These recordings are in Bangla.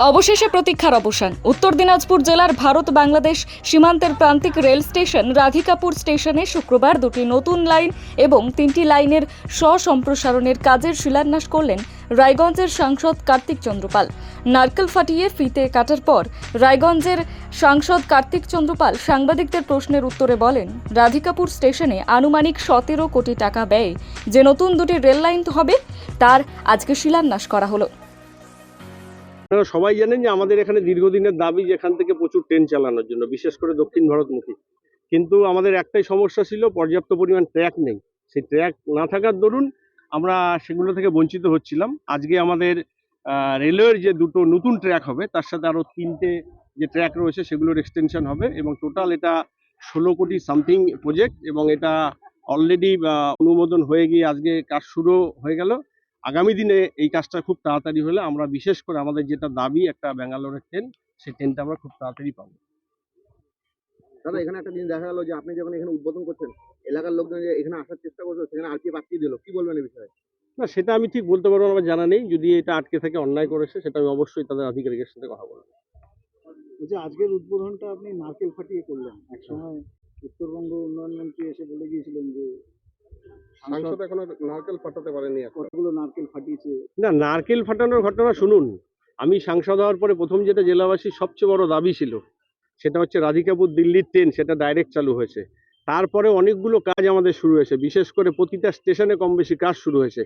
অবশেষে প্রতীক্ষার অবসান। উত্তর দিনাজপুর জেলার ভারত বাংলাদেশ সীমান্তের প্রান্তিক রেল স্টেশন রাধিকাপুর স্টেশনে শুক্রবার দুটি নতুন লাইন এবং তিনটি লাইনের স্বসম্প্রসারণের কাজের শিলান্যাস করলেন রায়গঞ্জের সাংসদ কার্তিক চন্দ্রপাল। নারকেল ফাটিয়ে ফিতে কাটার পর রায়গঞ্জের সাংসদ কার্তিক চন্দ্রপাল সাংবাদিকদের প্রশ্নের উত্তরে বলেন, রাধিকাপুর স্টেশনে আনুমানিক সতেরো কোটি টাকা ব্যয়ে যে নতুন দুটি রেল লাইন হবে, তার আজকে শিলান্যাস করা হলো। সবাই জানেন যে আমাদের এখানে দীর্ঘদিনের দাবি যেখান থেকে প্রচুর ট্রেন চালানোর জন্য, বিশেষ করে দক্ষিণ ভারতমুখী। কিন্তু আমাদের একটাই সমস্যা ছিল, পর্যাপ্ত পরিমাণ ট্র্যাক নেই। সেই ট্র্যাক না থাকার দরুন আমরা সেগুলো থেকে বঞ্চিত হচ্ছিলাম। আজকে আমাদের রেলওয়ের যে দুটো নতুন ট্র্যাক হবে, তার সাথে আরও তিনটে যে ট্র্যাক রয়েছে সেগুলোর এক্সটেনশন হবে এবং টোটাল এটা ষোলো কোটি সামথিং প্রজেক্ট এবং এটা অলরেডি অনুমোদন হয়ে গিয়ে আজকে কাজ শুরু হয়ে গেল। আগামী দিনে এই কাজটা খুব তাড়াতাড়ি হলে আমরা বিশেষ করে আমাদের যেটা দাবি একটা ব্যাঙ্গালোরের ট্রেন সেই ট্রেনটা আমরা খুব তাড়াতাড়ি পাবো। দাদা এখানে একটা জিনিস দেখা গেল যে আপনি যখন এখানে উদ্বোধন করছেন এলাকার লোকজন যে এখানে আসার চেষ্টা করছে সেখানে আর কি পাঠিয়ে দিল? কি বলবেন এই বিষয়ে? না সেটা আমি ঠিক বলতে পারব না আমার জানা নেই। যদি এটা আটকে থাকে অন্যায় করেছে সেটা আমি অবশ্যই তাদের আধিকারিকের সাথে কথা বলব। বলছি আজকের উদ্বোধনটা আপনি নারকেল ফাটিয়ে করলেন। একসময় সাংসদ এখনও নারকেল ফাটাতে পারেনি কতগুলো নারকেল ফাটিয়েছে? না নারকেল ফাটানোর ঘটনা শুনুন। আমি সাংসদ হওয়ার পরে প্রথম যেটা জেলাবাসীর সবচেয়ে বড় দাবি ছিল সেটা হচ্ছে রাধিকাপুর দিল্লির ট্রেন সেটা ডাইরেক্ট চালু হয়েছে। তারপরে অনেকগুলো কাজ আমাদের শুরু হয়েছে বিশেষ করে প্রতিটা স্টেশনে কম বেশি কাজ শুরু হয়েছে।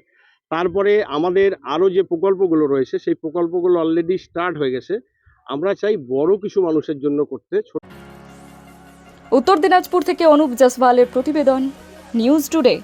তারপরে আমাদের আরও যে প্রকল্পগুলো রয়েছে সেই প্রকল্পগুলো অলরেডি স্টার্ট হয়ে গেছে। আমরা চাই বড় কিছু মানুষের জন্য করতে। ছোট উত্তর দিনাজপুর থেকে অনুপ জসওয়ালের প্রতিবেদন নিউজ টুডে